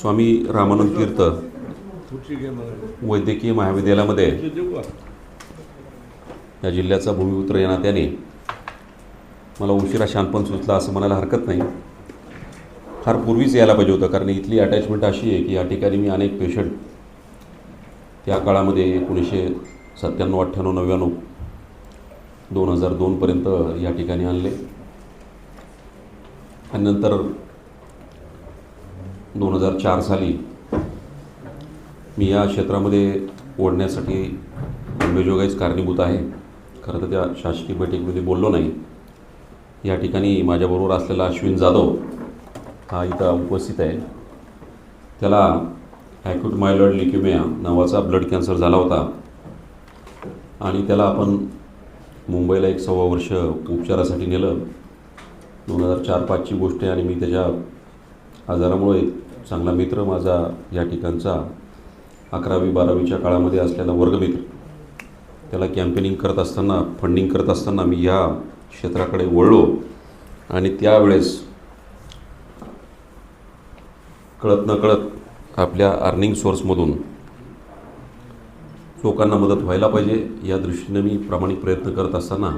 स्वामी रामानंद तीर्थ वैद्यकीय महाविद्यालयामध्ये या जिल्ह्याचा भूमिपुत्र या नात्याने मला उशिरा शानपण सुचला असं म्हणायला हरकत नाही. फार पूर्वीच यायला पाहिजे होतं कारण इथली अटॅचमेंट अशी आहे की या ठिकाणी मी अनेक पेशंट त्या काळामध्ये एकोणीसशे सत्त्याण्णव अठ्ठ्याण्णव नव्याण्णव दोन हजार दोनपर्यंत या ठिकाणी आणले. आणि नंतर दोन हजार चार साली मी या क्षेत्रामध्ये ओढण्यासाठी अंबेजोगाईच कारणीभूत आहे. खरं तर त्या शासकीय बैठकीमध्ये बोललो नाही. या ठिकाणी माझ्याबरोबर असलेला अश्विन जाधव हा इथं उपस्थित आहे. त्याला ॲक्यूट मायलॉइड लिक्युमिया नावाचा ब्लड कॅन्सर झाला होता. आणि त्याला आपण मुंबईला एक सव्वा वर्ष उपचारासाठी नेलं. दोन हजार चार पाचची गोष्ट आहे आणि मी त्याच्या आजारामुळे चांगला मित्र माझा या ठिकाणचा अकरावी बारावीच्या काळामध्ये असलेला वर्गमित्र. त्याला कॅम्पेनिंग करत असताना फंडिंग करत असताना मी ह्या क्षेत्राकडे वळलो आणि त्यावेळेस कळत नकळत आपल्या अर्निंग सोर्समधून लोकांना मदत व्हायला पाहिजे. या दृष्टीने मी प्रामाणिक प्रयत्न करत असताना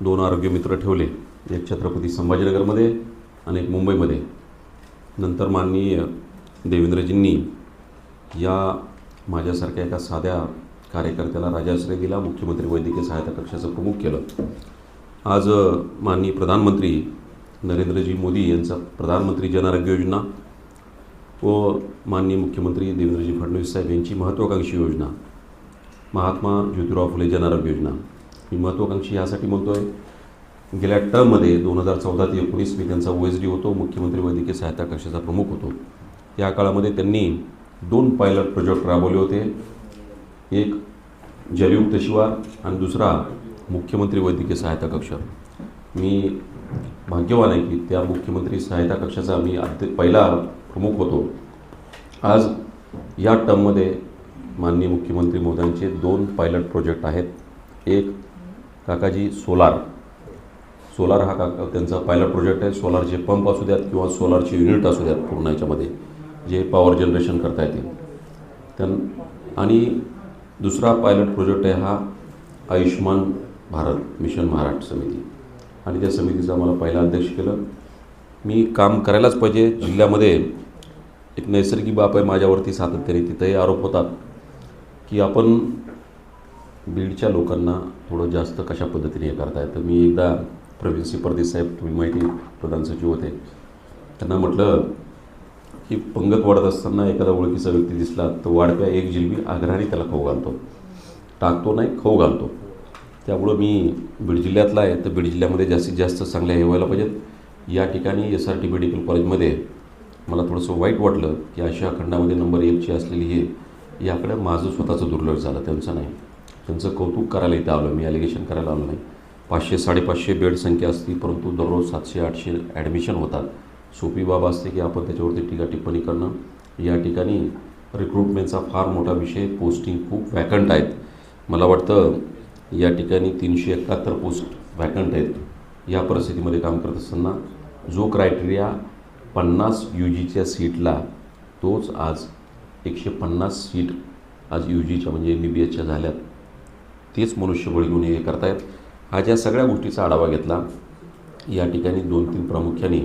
दोन आरोग्य मित्र ठेवले. एक छत्रपती संभाजीनगरमध्ये आणि एक मुंबईमध्ये. नंतर माननीय देवेंद्रजींनी या माझ्यासारख्या एका साध्या कार्यकर्त्याला राजाश्रय दिला मुख्यमंत्री वैद्यकीय सहायता कक्षाचं प्रमुख केलं. आज माननीय प्रधानमंत्री नरेंद्रजी मोदी यांचा प्रधानमंत्री जन आरोग्य योजना व माननीय मुख्यमंत्री देवेंद्रजी फडणवीस साहेब यांची महत्त्वाकांक्षी योजना महात्मा ज्योतिराव फुले जन आरोग्य योजना. मी महत्त्वाकांक्षी यासाठी म्हणतो आहे गेल्या टर्ममध्ये दोन हजार चौदा ते एकोणीस मी त्यांचा ओ एस डी होतो मुख्यमंत्री वैद्यकीय सहायता कक्षाचा प्रमुख होतो. या काळामध्ये त्यांनी दोन पायलट प्रोजेक्ट राबवले होते. एक जलयुक्त शिवार आणि दुसरा मुख्यमंत्री वैद्यकीय सहायता कक्ष. मी भाग्यवान आहे की त्या मुख्यमंत्री सहायता कक्षाचा मी अध्य पहिला प्रमुख होतो. आज या टर्ममध्ये माननीय मुख्यमंत्री मोदयांचे दोन पायलट प्रोजेक्ट आहेत. एक काकाजी सोलार. सोलार हा का त्यांचा पायलट प्रोजेक्ट आहे. सोलारचे पंप असू द्यात किंवा सोलारचे युनिट असू द्यात पूर्ण याच्यामध्ये जे पॉवर जनरेशन करता येते त्यां आणि दुसरा पायलट प्रोजेक्ट आहे हा आयुष्यमान भारत मिशन महाराष्ट्र समिती. आणि त्या समितीचा मला पहिला अध्यक्ष केलं. मी काम करायलाच पाहिजे. जिल्ह्यामध्ये एक नैसर्गिक बाप आहे माझ्यावरती सातत्याने तिथंही आरोप होतात की आपण बीडच्या लोकांना थोडं जास्त कशा पद्धतीने हे करताय. तर मी एकदा प्रवीण सिंह साहेब तुम्ही माहिती प्रधान सचिव होते. त्यांना म्हटलं की पंगत वाढत असताना एखादा ओळखीचा व्यक्ती दिसला तर वाढप्या एक जिलबी आग्रहाने त्याला खाऊ घालतो. टाकतो नाही खाऊ घालतो. त्यामुळं मी बीड जिल्ह्यातला आहे तर बीड जिल्ह्यामध्ये जास्तीत जास्त चांगल्या हे व्हायला पाहिजेत. या ठिकाणी एस आर टी मेडिकल कॉलेजमध्ये मला थोडंसं वाईट वाटलं की आशिया खंडामध्ये नंबर एकची असलेली हे याकडे माझं स्वतःचं दुर्लक्ष झालं. त्यांचं नाही. त्यांचं कौतुक करायला इथं आलो मी ॲलिगेशन करायला आलो नाही. पाचशे साडेपाचशे बेड संख्या असती परंतु दररोज सातशे आठशे ॲडमिशन होतात. सोपी बाब असते की आपण त्याच्यावरती टीका टिप्पणी करणं. या ठिकाणी रिक्रुटमेंटचा फार मोठा विषय पोस्टिंग खूप वॅकंट आहेत. मला वाटतं या ठिकाणी तीनशे एकाहत्तर पोस्ट वॅकंट आहेत. या परिस्थितीमध्ये काम करत असताना जो क्रायटेरिया पन्नास यू जीच्या सीटला तोच आज एकशे पन्नास सीट आज यू जीच्या म्हणजे एम बी बी एसच्या झाल्यात. तेच मनुष्यबळ घेऊन हे करतायत. आज या सगळ्या गोष्टीचा आढावा घेतला. या ठिकाणी दोन तीन प्रामुख्याने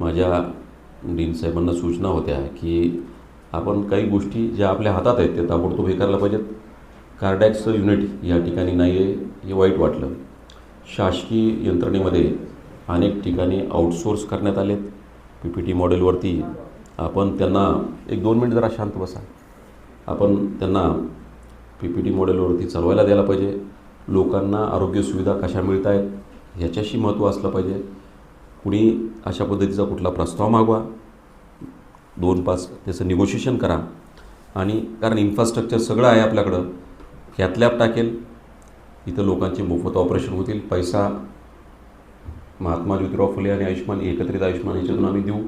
माझ्या डीन साहेबांना सूचना होत्या की आपण काही गोष्टी ज्या आपल्या हातात आहेत त्या ताबडतोब हे करायला पाहिजेत. कार्डॅक्सचं युनिट या ठिकाणी नाही आहे हे वाईट वाटलं. शासकीय यंत्रणेमध्ये अनेक ठिकाणी आउटसोर्स करण्यात आलेत. पी पी टी मॉडेलवरती आपण त्यांना एक दोन मिनिट जरा शांत बसा. आपण त्यांना पी पी टी मॉडेलवरती चालवायला द्यायला पाहिजे. लोकांना आरोग्य सुविधा कशा मिळत आहेत ह्याच्याशी महत्त्व असलं पाहिजे. कुणी अशा पद्धतीचा कुठला प्रस्ताव मागवा दोन पाच त्याचं निगोशिएशन करा. आणि कारण इन्फ्रास्ट्रक्चर सगळं आहे आपल्याकडं ह्यातल्यात टाकेल इथं लोकांचे मोफत ऑपरेशन होतील. पैसा महात्मा ज्योतिराव फुले आणि आयुष्यमान एकत्रित आयुष्यमान याच्यातून आम्ही देऊ.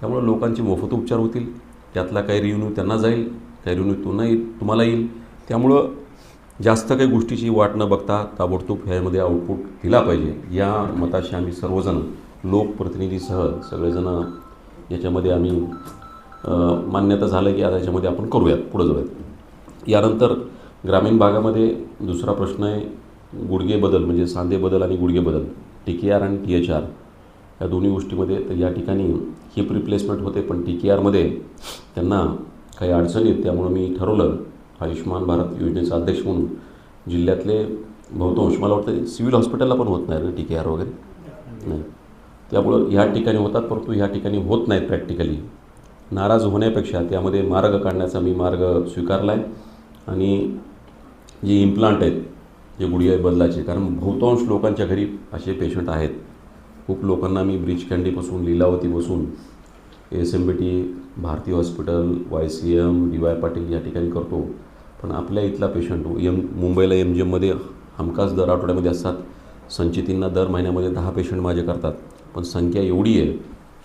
त्यामुळे लोकांचे मोफत उपचार होतील. त्यातला काही रिव्ह्यू त्यांना जाईल काही रिव्ह्यू तुम्हाला येईल तुम्हाला येईल. त्यामुळं जास्त काही गोष्टीची वाट न बघता ताबडतोब ह्यामध्ये आउटपुट दिला पाहिजे. या मताशी आम्ही सर्वजण लोकप्रतिनिधीसह सगळेजण याच्यामध्ये आम्ही मान्यता झालं की आता याच्यामध्ये आपण करूयात पुढं जाऊयात. यानंतर ग्रामीण भागामध्ये दुसरा प्रश्न आहे गुडघे बदल म्हणजे सांधे बदल आणि गुडघे बदल टी के आर आणि टी एच आर या दोन्ही गोष्टीमध्ये तर या ठिकाणी हिप रिप्लेसमेंट होते पण टी के आरमध्ये त्यांना काही अडचणी येत त्यामुळं मी ठरवलं आयुष्यमान भारत योजनेचा अध्यक्ष म्हणून जिल्ह्यातले बहुतांश मला वाटतं सिव्हिल हॉस्पिटलला पण होत नाही टी के आर वगैरे. नाही. त्यामुळं ह्या ठिकाणी होतात परंतु ह्या ठिकाणी होत नाहीत प्रॅक्टिकली. नाराज होण्यापेक्षा त्यामध्ये मार्ग काढण्याचा मी मार्ग स्वीकारला आहे आणि जे इम्प्लांट आहेत जे गुडघे बदलाचे कारण बहुतांश लोकांच्या घरी असे पेशंट आहेत. खूप लोकांना मी ब्रिज कँडीपासून लीलावतीपासून S M B T Bharati hospital Y C M D Y Patil या ठिकाणी करतो. पण आपल्या इथला पेशंट एम मुंबईला एम जी एममध्ये हमखास दर आठवड्यामध्ये असतात. संचितींना दर महिन्यामध्ये दहा पेशंट माझे करतात. पण संख्या एवढी आहे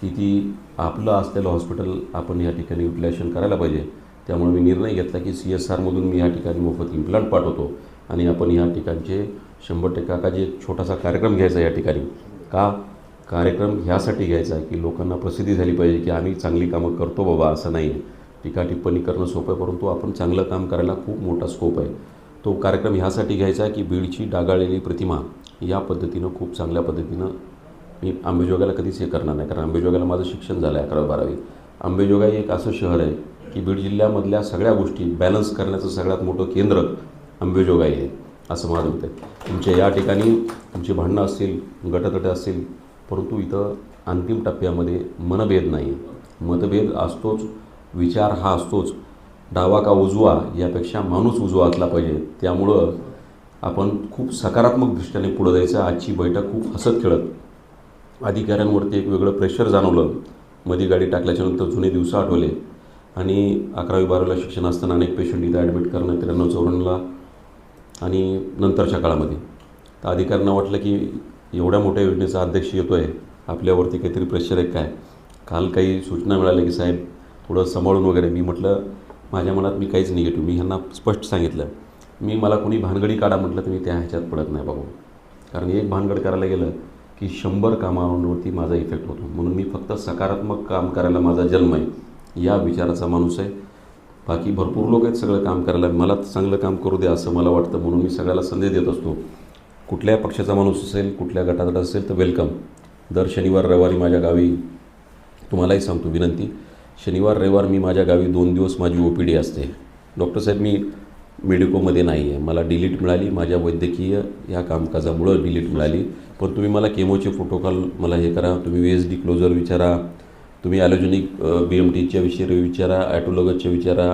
की ती आपलं असलेलं हॉस्पिटल आपण या ठिकाणी युटिलायझेशन करायला पाहिजे. त्यामुळे मी निर्णय घेतला की सी एस आरमधून मी या ठिकाणी मोफत इम्प्लांट पाठवतो आणि आपण या ठिकाणचे शंभर टक्के काकाजी एक छोटासा कार्यक्रम घ्यायचा या ठिकाणी का कार्यक्रम ह्यासाठी घ्यायचा की लोकांना प्रसिद्धी झाली पाहिजे की आम्ही चांगली कामं करतो बाबा असं नाही आहे टीका टिप्पणी करणं सोपं आहे परंतु आपण चांगलं काम करायला खूप मोठा स्कोप आहे. तो कार्यक्रम ह्यासाठी घ्यायचा आहे की बीडची डागाळलेली प्रतिमा या पद्धतीनं खूप चांगल्या पद्धतीनं मी आंबेजोगाईला कधीच हे करणार नाही कारण आंबेजोगाईला माझं शिक्षण झालं आहे अकरावी बारावी. आंबेजोगाई एक असं शहर आहे की बीड जिल्ह्यामधल्या सगळ्या गोष्टी बॅलन्स करण्याचं सगळ्यात मोठं केंद्र आंबेजोगाई आहे असं माझं मत आहे. तुमच्या या ठिकाणी तुमची भांडणं असतील गटतट असतील परंतु इथं अंतिम टप्प्यामध्ये मनभेद नाही मतभेद असतोच विचार हा असतोच. डावा का उजवा यापेक्षा माणूस उजवा असला पाहिजे. त्यामुळं आपण खूप सकारात्मक दृष्टीने पुढं जायचं. आजची बैठक खूप हसत खेळत. अधिकाऱ्यांवरती एक वेगळं प्रेशर जाणवलं. मध्ये गाडी टाकल्याच्यानंतर जुने दिवस आठवले. आणि अकरावी बारावीला शिक्षण असताना अनेक पेशंट इथं ॲडमिट करणं त्र्याण्णव चौऱ्याण्णवला आणि नंतरच्या काळामध्ये. तर अधिकाऱ्यांना वाटलं की एवढ्या मोठ्या योजनेचा अध्यक्ष येतो आहे आपल्यावरती काहीतरी प्रेशर आहे काय? काल काही सूचना मिळाल्या की साहेब थोडं सांभाळून वगैरे मी म्हटलं माझ्या मनात मी काहीच निगेटिव्ह मी ह्यांना स्पष्ट सांगितलं. मी मला कोणी भानगडी काढा म्हटलं तर मी त्या ह्याच्यात पडत नाही बाबा. कारण एक भानगड करायला गेलं की शंभर कामांवरती माझा इफेक्ट होतो. म्हणून मी फक्त सकारात्मक काम करायला माझा जन्म आहे. या विचाराचा माणूस आहे. बाकी भरपूर लोक आहेत सगळं काम करायला. मला चांगलं काम करू द्या असं मला वाटतं. म्हणून मी सगळ्याला संदेश देत असतो. कुठल्या पक्षाचा माणूस असेल कुठल्या गटात असेल तर वेलकम दर शनिवार रविवारी माझ्या गावी तुम्हालाही सांगतो विनंती. शनिवार रविवार मी माझ्या गावी दोन दिवस माझी ओ पी डी असते. डॉक्टर साहेब मी मेडिकोमध्ये नाही आहे मला डिलीट मिळाली. माझ्या वैद्यकीय ह्या कामकाजामुळं डिलीट मिळाली. पण तुम्ही मला केमोचे प्रोटोकॉल मला हे करा. तुम्ही व्ही एस डी क्लोजर विचारा. तुम्ही ॲलोजेनिक बी एम टीच्या विषयी विचारा. ॲटोलॉगसचे विचारा.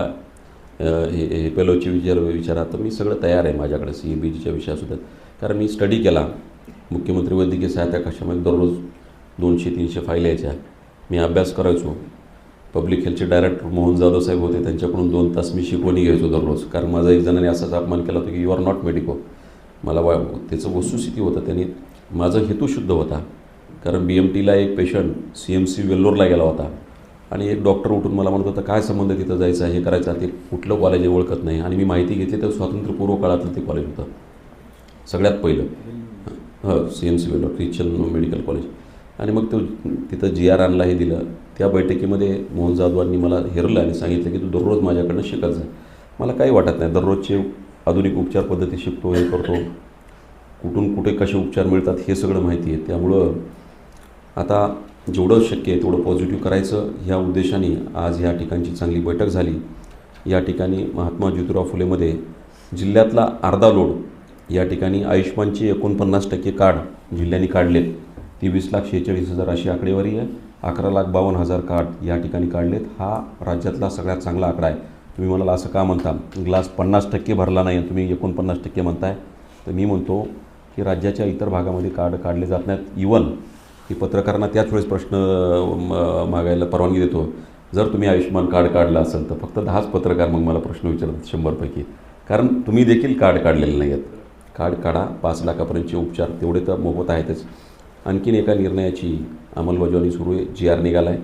हे हेपेलोचे विचार विचारा. तर मी सगळं तयार आहे माझ्याकडे. सी ई बी जीच्या विषयासुद्धा कारण मी स्टडी केला. मुख्यमंत्री वैद्यकीय सहायता कक्षामध्ये दररोज दोनशे तीनशे फाईल यायच्या. मी अभ्यास करायचो. पब्लिक हेल्थचे डायरेक्टर मोहन जाधव साहेब होते त्यांच्याकडून दोन तास मी शिकवणी घ्यायचो दररोज. कारण माझा एक जणांनी असाच अपमान केला होता की यू आर नॉट मेडिको मला वा त्याचं वस्तुस्थिती होतं. त्यांनी माझा हेतू शुद्ध होता. कारण बी एम टीला एक पेशंट सी एम सी वेल्लोरला गेला होता. आणि एक डॉक्टर उठून मला म्हणत होता काय संबंध तिथं जायचं हे करायचं ते कुठलं कॉलेज ओळखत नाही. आणि मी माहिती घेतली तर स्वातंत्र्यपूर्व काळातलं ते कॉलेज होतं. सगळ्यात पहिलं. हो. C M C Vellore Christian medical college आणि मग तो तिथं जी आर आणला हे दिलं. त्या बैठकीमध्ये मोहन जाधवांनी मला हेरलं आणि सांगितलं की तू दररोज माझ्याकडनं शिकत मला काही वाटत नाही. दररोजचे आधुनिक उपचार पद्धती शिकतो हे करतो. कुठून कुठे कसे उपचार मिळतात हे सगळं माहिती आहे. त्यामुळं आता जेवढं शक्य आहे तेवढं पॉझिटिव्ह करायचं. ह्या उद्देशाने आज ह्या ठिकाणची चांगली बैठक झाली. या ठिकाणी महात्मा ज्योतिराव फुलेमध्ये जिल्ह्यातला अर्धा लोड या ठिकाणी आयुष्मानचे एकोणपन्नास टक्के कार्ड जिल्ह्यांनी काढलेत. तेवीस लाख शेहेचाळीस हजार अशी आकडेवारी आहे. अकरा लाख बावन्न हजार कार्ड या ठिकाणी काढलेत. हा राज्यातला सगळ्यात चांगला आकडा आहे. तुम्ही मला असं का म्हणता? ग्लास पन्नास टक्के भरला नाही तुम्ही एकोणपन्नास टक्के म्हणताय. तर मी म्हणतो की राज्याच्या इतर भागामध्ये कार्ड काढले जात नाहीत. इवन की पत्रकारांना त्याच वेळेस प्रश्न म- मागायला परवानगी देतो. जर तुम्ही आयुष्यमान कार्ड काढलं असेल तर फक्त दहाच पत्रकार मग मला प्रश्न विचारतात शंभरपैकी. कारण तुम्ही देखील कार्ड काढलेले नाही आहेत कार्ड काढा. पाच लाखापर्यंतचे उपचार तेवढे तर मोफत आहेतच. आणखीन एका निर्णयाची अंमलबजावणी सुरू आहे. जी आर निघाला आहे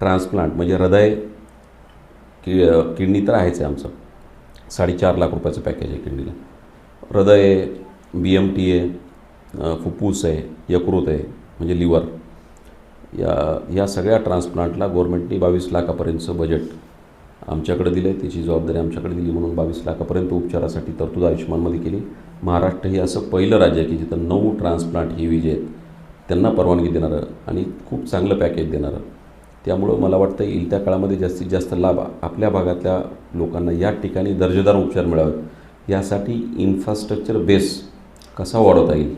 ट्रान्सप्लांट म्हणजे हृदय कि किडनी तर आहेच आहे आमचं. साडेचार लाख रुपयाचं पॅकेज आहे किडनीला. हृदय बी एम टी आहे फुप्फूस आहे यकृत आहे म्हणजे लिव्हर. या या सगळ्या ट्रान्सप्लांटला गव्हर्नमेंटने बावीस लाखापर्यंतचं बजेट आमच्याकडे दिलं आहे त्याची जबाबदारी आमच्याकडे दिली म्हणून बावीस लाखापर्यंत उपचारासाठी तरतूद आयुष्यमानमध्ये केली. महाराष्ट्र हे असं पहिलं राज्य आहे की जिथं नऊ ट्रान्सप्लांट ही विजय आहेत त्यांना परवानगी देणारं आणि खूप चांगलं पॅकेज देणारं. त्यामुळं मला वाटतं येईल त्या काळामध्ये जास्तीत जास्त लाभ आपल्या भागातल्या लोकांना या ठिकाणी दर्जेदार उपचार मिळावेत. यासाठी इन्फ्रास्ट्रक्चर बेस कसा वाढवता येईल?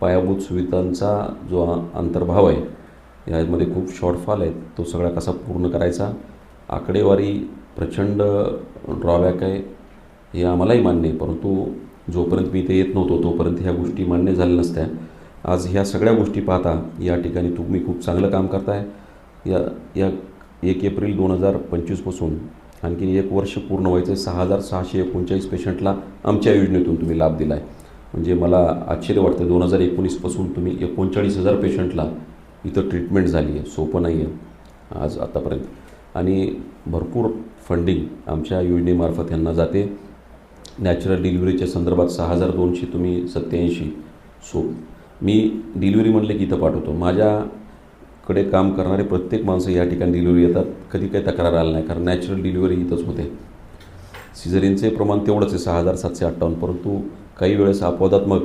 पायाभूत सुविधांचा जो अंतर्भाव आहे यामध्ये खूप शॉर्टफॉल आहेत. तो सगळा कसा पूर्ण करायचा? आकडेवारी प्रचंड ड्रॉबॅक आहे हे आम्हालाही मान्य आहे. परंतु जोपर्यंत मी ते येत नव्हतो तोपर्यंत ह्या गोष्टी मान्य झाल्या नसत्या. आज ह्या सगळ्या गोष्टी पाहता या ठिकाणी तुम्ही खूप चांगलं काम करताय. या या एक एप्रिल दोन हजार पंचवीसपासून आणखी एक वर्ष पूर्ण व्हायचं आहे सहा हजार सहाशे एकोणचाळीस पेशंटला आमच्या योजनेतून तुम्ही लाभ दिला आहे म्हणजे मला आश्चर्य वाटतं दोन हजार एकोणीसपासून तुम्ही एकोणचाळीस हजार पेशंटला इथं ट्रीटमेंट झाली आहे. सोपं नाही आहे आज आतापर्यंत. आणि भरपूर फंडिंग आमच्या योजनेमार्फत यांना जाते. नॅचरल डिलिव्हरीच्या संदर्भात सहा हजार दोनशे तुम्ही सत्याऐंशी सो मी डिलिव्हरी म्हणले की इथं पाठवतो. माझ्याकडे काम करणारे प्रत्येक माणसं या ठिकाणी डिलिव्हरी येतात. कधी काही तक्रार आला नाही कारण नॅचरल डिलिव्हरी इथंच होते. सिझरिनचे प्रमाण तेवढंच आहे सहा हजार सातशे अठ्ठावन्न. परंतु काही वेळेस अपवादात्मक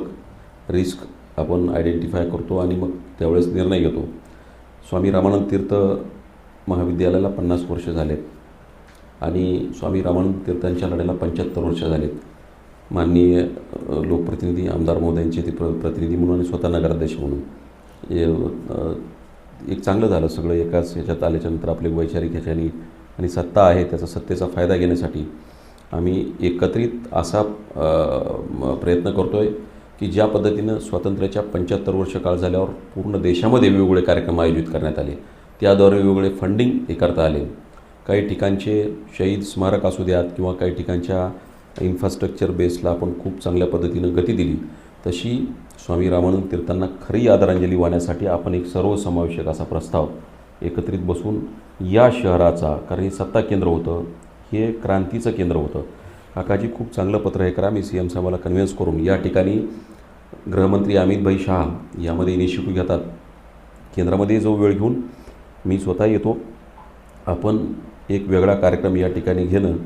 रिस्क आपण आयडेंटिफाय करतो आणि मग त्यावेळेस निर्णय घेतो. स्वामी रामानंद तीर्थ महाविद्यालयाला पन्नास वर्ष झालेत. आणि स्वामी रामानंद तीर्थांच्या लढ्याला पंच्याहत्तर वर्ष झालेत. माननीय लोकप्रतिनिधी आमदार महोदयांचे ते प्र प्रतिनिधी म्हणून आणि स्वतः नगराध्यक्ष म्हणून. एक चांगलं झालं सगळं एकाच ह्याच्यात आल्याच्यानंतर आपले वैचारिक ह्याच्याने आणि सत्ता आहे त्याचा सत्तेचा फायदा घेण्यासाठी आम्ही एकत्रित असा प्रयत्न करतो आहे की ज्या पद्धतीनं स्वातंत्र्याच्या पंच्याहत्तर वर्ष काळ झाल्यावर पूर्ण देशामध्ये वेगवेगळे कार्यक्रम आयोजित करण्यात आले. त्याद्वारे वेगवेगळे फंडिंग हे करता आले. काही ठिकाणचे शहीद स्मारक असू द्यात किंवा काही ठिकाणच्या इन्फ्रास्ट्रक्चर बेसला आपण खूप चांगल्या पद्धतीनं गती दिली. तशी स्वामी रामानंद तीर्थांना खरी आदरांजली वाहण्यासाठी आपण एक सर्वसमावेशक असा प्रस्ताव एकत्रित बसून या शहराचा कारण हे सत्ता केंद्र होतं हे क्रांतीचं केंद्र होतं. काकाजी खूप चांगलं पत्र हे करा. मी सी एम साहेबाला कन्व्हिन्स करून या ठिकाणी गृहमंत्री अमितभाई शहा यामध्ये इनिशिएटिव्ह घेतात. केंद्रामध्ये जो वेळ घेऊन मी स्वतः येतो. आपण एक वेगळा कार्यक्रम या ठिकाणी घेणं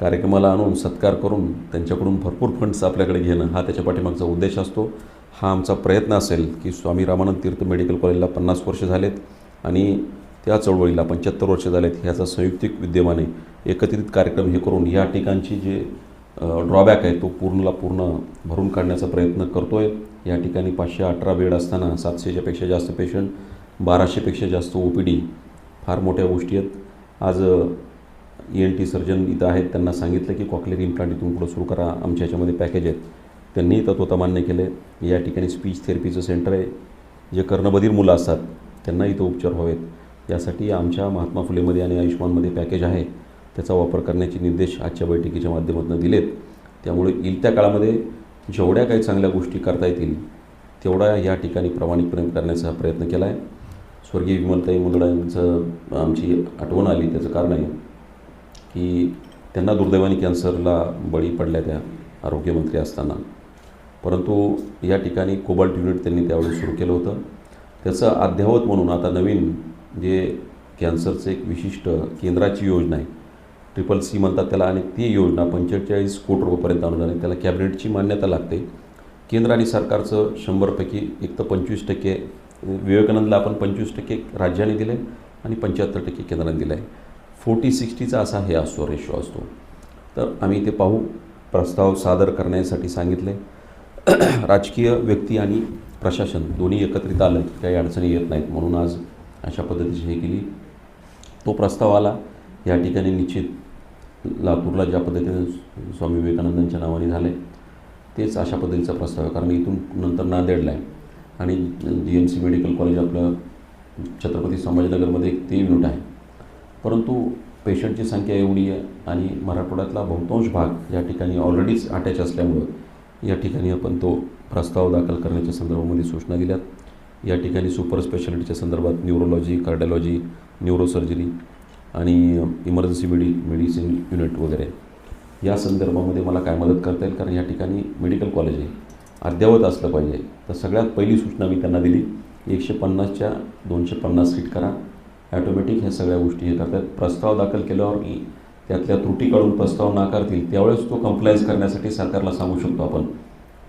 कार्यक्रमाला आणून सत्कार करून त्यांच्याकडून भरपूर फंड्स आपल्याकडे घेणं हा त्याच्या पाठीमागचा उद्देश असतो. हा आमचा प्रयत्न असेल की स्वामी रामानंद तीर्थ मेडिकल कॉलेजला पन्नास वर्ष झालेत आणि त्या चळवळीला पंच्याहत्तर वर्ष झालेत ह्याचा संयुक्तिक विद्यमाने एकत्रित कार्यक्रम हे करून या ठिकाणची जे ड्रॉबॅक आहे तो पूर्णला पूर्ण भरून काढण्याचा प्रयत्न करतो आहे या ठिकाणी पाचशे अठरा बेड असताना सातशेच्यापेक्षा जास्त पेशंट बाराशेपेक्षा जास्त ओ पी डी फार मोठ्या गोष्टी आहेत. आज ई एन टी सर्जन इथं आहेत त्यांना सांगितलं की कॉकलेरी इम्प्लांट इथून पुढं सुरू करा आमच्या याच्यामध्ये पॅकेज आहेत. त्यांनीही तत्वता मान्य केले या ठिकाणी स्पीच थेरपीचं सेंटर आहे. जे कर्णबधीर मुलं असतात त्यांना इथं उपचार व्हावेत. यासाठी आमच्या महात्मा फुलेमध्ये आणि आयुष्मानमध्ये पॅकेज आहे. त्याचा वापर करण्याचे निर्देश आजच्या बैठकीच्या माध्यमातून दिलेत. त्यामुळे येईल त्या काळामध्ये जेवढ्या काही चांगल्या गोष्टी करता येतील तेवढा या ठिकाणी प्रामाणिकपणे करण्याचा प्रयत्न केला आहे स्वर्गीय विमलताई मुंदडांचं आमची आठवण आली त्याचं कारण आहे. की त्यांना दुर्दैवाने कॅन्सरला बळी पडल्या त्या आरोग्यमंत्री असताना. परंतु या ठिकाणी कोबाल्ट युनिट त्यांनी त्यावेळी सुरू केलं होतं. त्याचं अद्ययावत म्हणून आता नवीन जे कॅन्सरचं एक विशिष्ट केंद्राची योजना आहे ट्रिपल सी म्हणतात त्याला आणि ती योजना पंचेचाळीस कोटी रुपयापर्यंत अनुदान आहे. त्याला कॅबिनेटची मान्यता लागते. केंद्र आणि सरकारचं शंभरपैकी एक तर पंचवीस टक्के विवेकानंदला आपण पंचवीस टक्के राज्याने दिले आणि पंच्याहत्तर टक्के केंद्राने दिलं आहे फोर्टी सिक्स्टीचा असा हे असतो रेशो असतो. तर आम्ही ते पाहू प्रस्ताव सादर करण्यासाठी सांगितले. राजकीय व्यक्ती आणि प्रशासन दोन्ही एकत्रित आलं की काही अडचणी येत नाहीत म्हणून आज अशा पद्धतीची हे केली. तो प्रस्ताव आला. या ठिकाणी निश्चित लातूरला ज्या पद्धतीने स्वामी विवेकानंदांच्या नावाने झाले तेच अशा पद्धतीचा प्रस्ताव आहे. कारण इथून नंतर नांदेडला आहे आणि G M C medical college आपलं छत्रपती संभाजीनगरमध्ये एक ते युनिट आहे. परंतु पेशंटची संख्या एवढी आहे आणि मराठवाड्यातला बहुतांश भाग या ठिकाणी ऑलरेडीच अटॅच असल्यामुळं या ठिकाणी आपण तो प्रस्ताव दाखल करण्याच्या संदर्भामध्ये सूचना दिल्यात. या ठिकाणी सुपर स्पेशालिटीच्या संदर्भात न्यूरोलॉजी कार्डिओलॉजी न्यूरोसर्जरी आणि इमर्जन्सी मेडि मेडिसिन युनिट वगैरे. या संदर्भामध्ये मला काय मदत करता येईल? कारण या ठिकाणी मेडिकल कॉलेज आहे. अद्ययावत असलं पाहिजे. तर सगळ्यात पहिली सूचना मी त्यांना दिली. एकशे पन्नासच्या दोनशे पन्नास सीट करा. ॲटोमॅटिक ह्या सगळ्या गोष्टी हे करतात. प्रस्ताव दाखल केल्यावर की त्यातल्या त्रुटी काढून प्रस्ताव नाकारतील त्यावेळेस तो कम्प्लायन्स करण्यासाठी सरकारला सांगू शकतो आपण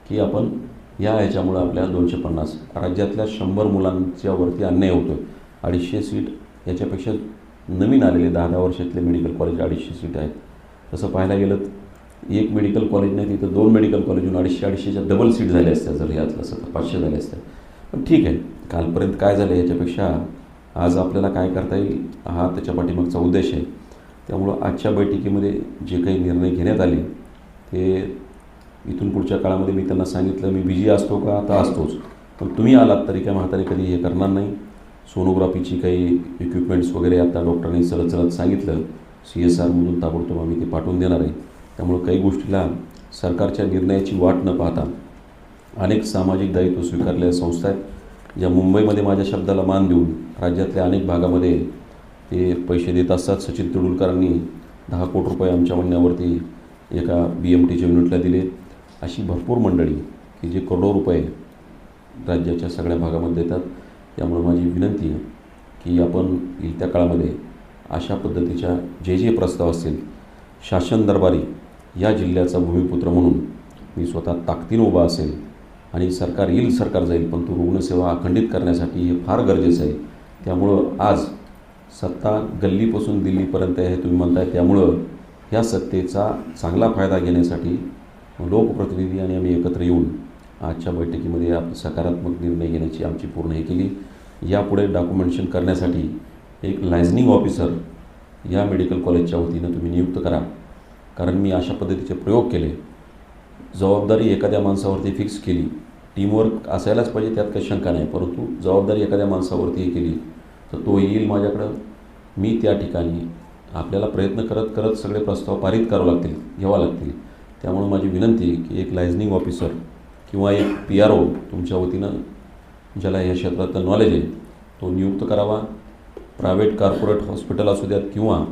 की आपण या ह्याच्यामुळं आपल्या दोनशे पन्नास राज्यातल्या शंभर मुलांच्यावरती अन्याय होतो आहे अडीचशे सीट याच्यापेक्षा नवीन आलेले दहा दहा वर्षातले मेडिकल कॉलेज अडीचशे सीट आहेत. तसं पाहायला गेलं एक मेडिकल कॉलेज नाही तिथं दोन मेडिकल कॉलेजहून अडीचशे अडीचशेच्या डबल सीट झाल्या असत्या जर यातलं असं तर पाचशे झाल्या असत्या. पण ठीक आहे कालपर्यंत काय झालं याच्यापेक्षा आज आपल्याला काय करता येईल हा त्याच्या पाठीमागचा उद्देश आहे. त्यामुळं आजच्या बैठकीमध्ये जे काही निर्णय घेण्यात आले ते इथून पुढच्या काळामध्ये मी त्यांना सांगितलं मी बिझी असतो का? आता असतोच. पण तुम्ही आलात तरी काय म्हातारे कधी हे करणार नाही. सोनोग्राफीची काही इक्विपमेंट्स वगैरे आता डॉक्टरांनी चलत चलत सांगितलं. सी एस आरमधून ताबडतोब आम्ही ते पाठवून देणार आहे. त्यामुळं काही गोष्टीला सरकारच्या निर्णयाची वाट न पाहता अनेक सामाजिक दायित्व स्वीकारलेल्या संस्था आहेत. ज्या मुंबईमध्ये माझ्या शब्दाला मान देऊन राज्यातल्या अनेक भागामध्ये ते पैसे देत असतात. सचिन तेंडुलकरांनी दहा कोटी रुपये आमच्या म्हणण्यावरती एका बी एम टीच्या युनिटला दिले. अशी भरपूर मंडळी की जे करोडो रुपये राज्याच्या सगळ्या भागामध्ये देतात. त्यामुळे माझी विनंती आहे की आपण येत्या काळामध्ये अशा पद्धतीच्या जे जे प्रस्ताव असतील शासन दरबारी या जिल्ह्याचा भूमिपुत्र म्हणून मी स्वतः ताकदीनं उभा असेल. आणि सरकार येईल सरकार जाईल पण तो रुग्णसेवा अखंडित करण्यासाठी हे फार गरजेचं आहे. त्यामुळं आज सत्ता गल्लीपासून दिल्लीपर्यंत आहे तुम्ही म्हणताय. त्यामुळं ह्या सत्तेचा चांगला फायदा घेण्यासाठी लोकप्रतिनिधी आणि आम्ही एकत्र येऊन आजच्या बैठकीमध्ये आपण सकारात्मक निर्णय घेण्याची आमची पूर्ण हे केली. यापुढे डॉक्युमेंटेशन करण्यासाठी एक लायझनिंग ऑफिसर या मेडिकल कॉलेजच्या वतीनं तुम्ही नियुक्त करा. कारण मी अशा पद्धतीचे प्रयोग केले. जबाबदारी एखाद्या माणसावरती फिक्स केली. टीमवर्क असायलाच पाहिजे त्यात काही शंका नाही. परंतु जबाबदारी एखाद्या माणसावरतीही केली तर तो येईल माझ्याकडं. मी त्या ठिकाणी आपल्याला प्रयत्न करत करत सगळे प्रस्ताव पारित करावे लागतील घ्यावा लागतील. त्यामुळे माझी विनंती आहे की एक लायझनिंग ऑफिसर किंवा एक पी आर ओ तुमच्या वतीनं ज्याला या क्षेत्रातलं नॉलेज आहे तो नियुक्त करावा. प्रायव्हेट कॉर्पोरेट हॉस्पिटल असू द्यात किंवा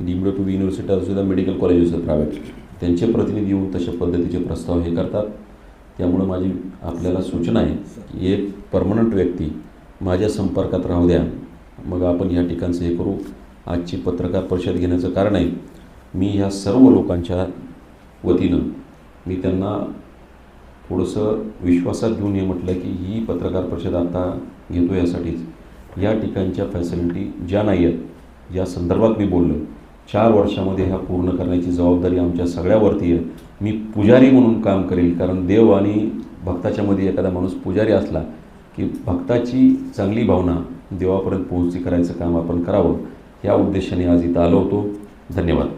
डीम्ड टू बी युनिव्हर्सिटी असू द्या मेडिकल कॉलेज असतात प्रायव्हेट त्यांचे प्रतिनिधी येऊन तशा पद्धतीचे प्रस्ताव हे करतात. त्यामुळं माझी आपल्याला सूचना आहे की एक परमनंट व्यक्ती माझ्या संपर्कात राहू द्या. मग आपण या ठिकाणचं हे करू. आजची पत्रकार परिषद घेण्याचं कारण आहे मी ह्या सर्व लोकांच्या वतीनं मी त्यांना थोडंसं विश्वासात घेऊन हे म्हटलं की ही पत्रकार परिषद आता घेतो यासाठीच. या ठिकाणच्या फॅसिलिटी ज्या नाही आहेत या संदर्भात मी बोललो चार वर्षामध्ये ह्या पूर्ण करण्याची जबाबदारी आमच्या सगळ्यावरती आहे. मी पुजारी म्हणून काम करेल कारण देव आणि भक्ताच्यामध्ये एखादा माणूस पुजारी असला की भक्ताची चांगली भावना देवापर्यंत पोहोचती करायचं काम आपण करावं या उद्देशाने आज इथं आलो होतो. धन्यवाद.